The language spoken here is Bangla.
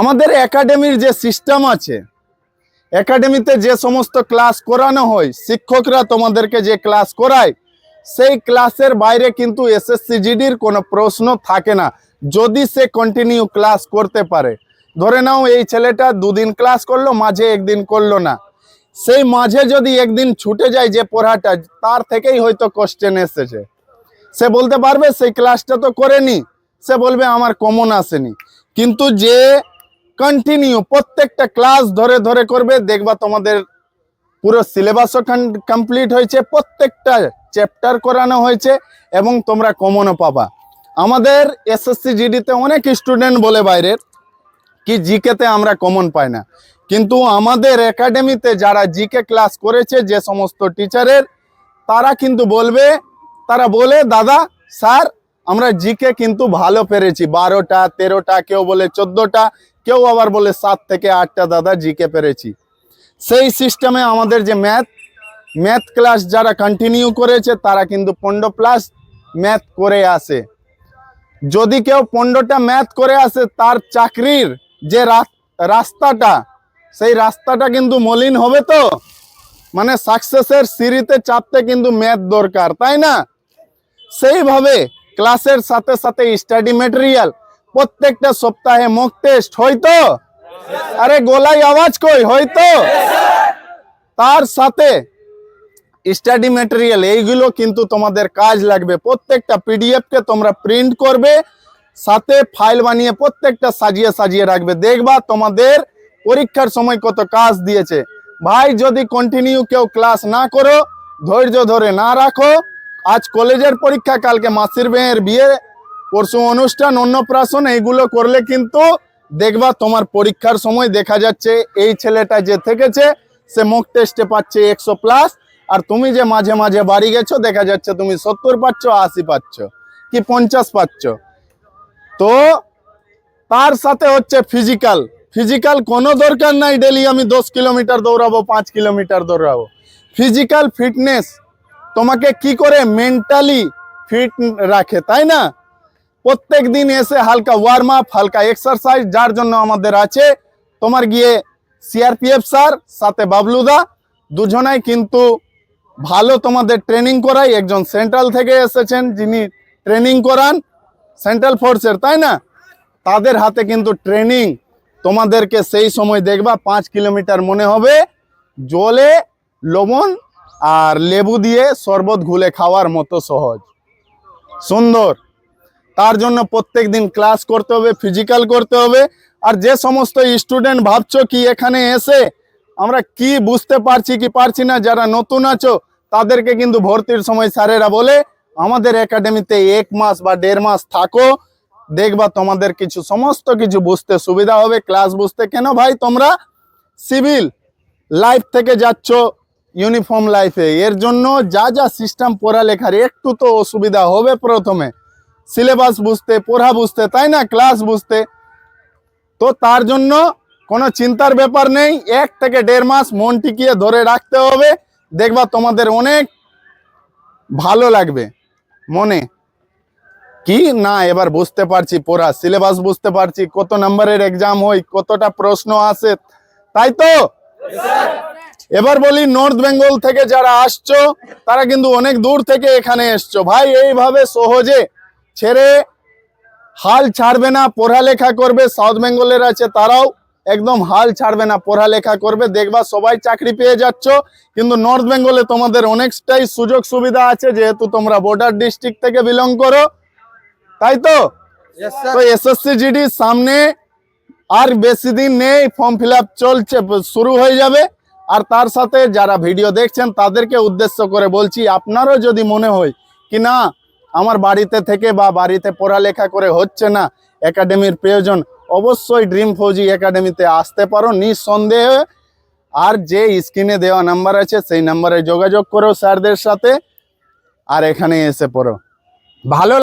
আমাদের একাডেমির যে সিস্টেম আছে একাডেমিতে যে সমস্ত ক্লাস করানো হয়, শিক্ষকরা তোমাদেরকে যে ক্লাস করায়, সেই ক্লাসের বাইরে কিন্তু এসএসসি জিডির কোনো প্রশ্ন থাকে না। যদি সে কন্টিনিউ ক্লাস করতে পারে, ধরে নাও এই ছেলেটা দুদিন ক্লাস করল, মাঝে একদিন করল না। সেই মাঝে যদি একদিন ছুটে যায় যে পড়াটা, তার থেকেই হয়তো কোশ্চেন এসেছে। সে বলতে পারবে, সেই ক্লাসটা তো করেনি। সে বলবে, আমার কমন আসেনি। কিন্তু যে কন্টিনিউ প্রত্যেকটা ক্লাস ধরে ধরে করবে, দেখবা তোমাদের পুরো সিলেবাসও কমপ্লিট হয়েছে, প্রত্যেকটা চ্যাপ্টার করানো হয়েছে এবং তোমরা কমনও পাবা। আমাদের এসএসসি জিডিতে অনেক স্টুডেন্ট বলে বাইরের, কি জিকেতে আমরা কমন পাই না। কিন্তু আমাদের একাডেমিতে যারা জিকে ক্লাস করেছে, যে সমস্ত টিচারের তারা কিন্তু বলবে, তারা বলে, দাদা, স্যার, আমরা জিকে কিন্তু ভালো পেরেছি। বারোটা, তেরোটা, কেউ বলে চোদ্দটা কেউ আবার বলে সাত থেকে আটটা দাদা জিকে পেরেছি। সেই সিস্টেমে আমাদের যে ম্যাথ ম্যাথ ক্লাস যারা কন্টিনিউ করেছে, তারা কিন্তু পনেরো প্লাস ম্যাথ করে আসে। যদি কেউ পনেরোটা ম্যাথ করে আসে, তার চাকরির যে রাস- রাস্তাটা, সেই রাস্তাটা কিন্তু মলিন হবে তো? মানে সাকসেসের সিঁড়িতে চাপতে কিন্তু ম্যাথ দরকার, তাই না? সেইভাবে ক্লাসের সাথে সাথে স্টাডি মেটেরিয়াল প্রত্যেকটা সপ্তাহে মক টেস্ট হয়তো? আরে গোলাই আওয়াজ কই? হয়তো? তার সাথে স্টাডি মেটেরিয়াল এইগুলো কিন্তু তোমাদের কাজ লাগবে। প্রত্যেকটা পিডিএফ কে তোমরা প্রিন্ট করবে, সাথে ফাইল বানিয়ে প্রত্যেকটা সাজিয়ে সাজিয়ে রাখবে। দেখবা তোমাদের পরীক্ষার সময় কত কাজ দিয়েছে। ভাই, যদি কন্টিনিউ কেউ ক্লাস না করো, ধৈর্য ধরে না রাখো। আজ কলেজের পরীক্ষা, কালকে মাসির মেয়ের বিয়ে পরশু অনুষ্ঠান, অন্নপ্রাশন, এইগুলো করলে কিন্তু দেখবা তোমার পরীক্ষার সময় দেখা যাচ্ছে এই ছেলেটা যে থেকেছে, সে মুখ টেস্টে পাচ্ছে একশো প্লাস আর তুমি যে মাঝে মাঝে বাড়ি গেছো, দেখা যাচ্ছে তুমি সত্তর পাচ্ছ, আশি পাচ্ছ, কি পঞ্চাশ পাচ্ছ। তো তার সাথে হচ্ছে ফিজিক্যাল ফিজিক্যাল কোনো দরকার নাই ডেলি আমি দশ কিলোমিটার দৌড়াবো, পাঁচ কিলোমিটার দৌড়াবো। ফিজিক্যাল ফিটনেস তোমাকে কি করে মেন্টালি ফিট রাখে, তাই না? প্রত্যেক দিন এসে হালকা ওয়ার্ম আপ হালকা এক্সারসাইজ যার জন্য আমাদের আছে তোমার গিয়ে সিআরপিএফ স্যার সাথে বাবলুদা, দুজনাই কিন্তু ভালো তোমাদের ট্রেনিং করাই। একজন সেন্ট্রাল থেকে এসেছেন, যিনি ট্রেনিং করান সেন্ট্রাল ফোর্সের তাই না? তাদের হাতে কিন্তু ট্রেনিং তোমাদেরকে সেই সময় দেখবা, পাঁচ কিলোমিটার মনে হবে। জলে লবণ আর লেবু দিয়ে শরবত ঘুলে খাওয়ার মতো সহজ। সুন্দর। তার জন্য প্রত্যেক দিন ক্লাস করতে হবে ফিজিক্যাল করতে হবে। আর যে সমস্ত স্টুডেন্ট ভাবছ কি এখানে এসে, আমরা কি বুঝতে পারছি কি পারছি না, যারা নতুন আছো, তাদেরকে কিন্তু ভর্তির সময় স্যারেরা বলে, আমাদের একাডেমিতে এক মাস বা দেড় মাস থাকো, দেখবা তোমাদের কিছু সমস্ত কিছু বুঝতে সুবিধা হবে ক্লাস বুঝতে। কেন ভাই, তোমরা সিভিল লাইফ থেকে যাচ্ছ ইউনিফর্ম লাইফে এর জন্য যা যা সিস্টেম পড়ালেখার, একটু তো অসুবিধা হবে প্রথমে। সিলেবাস বুঝতে, পড়া বুঝতে, তাই না? ক্লাস বুঝতে। তো তার জন্য কোনো চিন্তার ব্যাপার নেই। এক থেকে দেড় মাস মন টিকিয়ে ধরে রাখতে হবে। দেখবা তোমাদের অনেক ভালো লাগবে মনে। কি? না, এবার বুঝতে পারছি পড়া, সিলেবাস বুঝতে পারছি, কত নাম্বারের এক্সাম হয় কতটা প্রশ্ন আসে, তাই তো? এবার বলি নর্থ বেঙ্গল থেকে যারা আসছো, তারা কিন্তু অনেক দূর থেকে এখানে এসছো। ভাই, এইভাবে সহজে ছেড়ে হাল ছাড়বে না পড়ালেখা করবে সাউথ বেঙ্গলের আছে তারাও একদম হাল ছাড়বে না পড়ালেখা করবে দেখবা সবাই চাকরি পেয়ে যাচ্ছ কিন্তু নর্থ বেঙ্গলে তোমাদের অনেকটাই সুযোগ সুবিধা আছে যেহেতু তোমরা বর্ডার ডিস্ট্রিক্ট থেকে বিলং করো তাই তো? তো এসএসসি জিডি সামনে আর বেশি দিন নেই ফর্ম ফিল চলছে শুরু হয়ে যাবে আর তার সাথে যারা ভিডিও দেখছেন তাদেরকে উদ্দেশ্য করে বলছি আপনারও যদি মনে হয় কি না আমার বাড়িতে থেকে বা বাড়িতে পড়ালেখা করে হচ্ছে না একাডেমির প্রয়োজন, অবশ্যই ড্রিম ফৌজি একাডেমিতে আসতে পারো। নিঃসন্দেহে আর যে স্ক্রিনে দেওয়া নাম্বার আছে, সেই নাম্বারে যোগাযোগ করো স্যারদের সাথে আর এখানে এসে পড়ো। ভালো